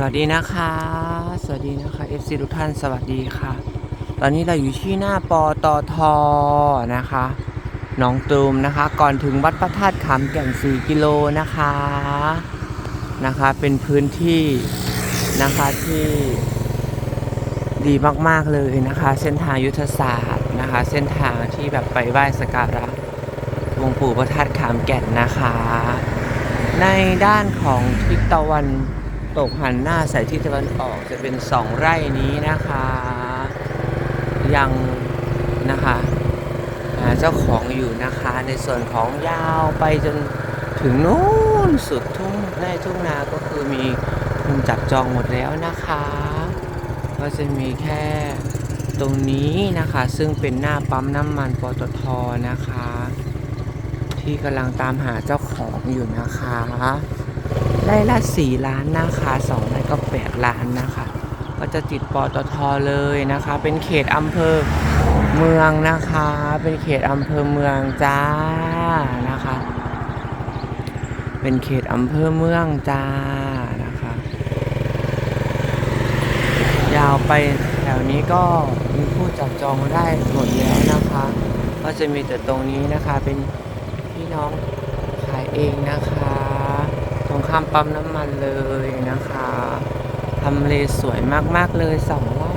สวัสดีนะคะ สวัสดีนะคะ FC ทุกท่านสวัสดีค่ะ ตอนนี้เราอยู่ที่หน้าปตทนะคะหนองตูมนะคะ ก่อนถึงวัดพระธาตุขามแก่น 4 กิโลนะคะนะคะ เป็นพื้นที่นะคะที่ดีมากๆเลยนะคะ เส้นทางยุทธศาสตร์นะคะ เส้นทางที่แบบไปไหว้สกการะหลวงปู่พระธาตุขามแก่นนะคะ ในด้านของทิศตะวัน ตกหันหน้าใส่ทิศตะวันออกจะเป็นสองไร่นี้นะคะ ยังนะคะเจ้าของอยู่นะคะในส่วนของยาวไปจนถึงนู้นสุดทุ่งในทุ่งนาก็คือมีคนจับจองหมดแล้วนะคะ ก็จะมีแค่ตรงนี้นะคะ ซึ่งเป็นหน้าปั๊มน้ำมันปตทนะคะ ที่กำลังตามหาเจ้าของอยู่นะคะ ไร่ละสี่ล้านนะคะสองไร่ก็แปดล้านนะคะ ก็จะติดปตทเลยนะคะ เป็นเขตอำเภอเมืองนะคะ เป็นเขตอำเภอเมืองจ้านะคะ เป็นเขตอำเภอเมืองจ้านะคะ ยาวไปแถวนี้ก็มีผู้จับจองได้หมดแล้วนะคะ ก็จะมีแต่ตรงนี้นะคะเป็นพี่น้องขายเองนะคะามปั๊มน้ำมันเลยนะคะทำเลสวยมากๆเลยสองไร่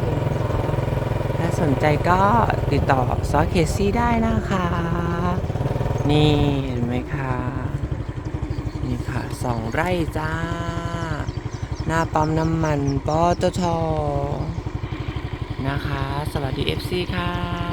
ถ้าสนใจก็ติดต่อซอสเคซี่ได้นะคะ นี่เห็นไหมคะนี่ค่ะสองไร่จ้า หน้าปั๊มน้ำมันปตทนะคะ สวัสดี FC ค่ะ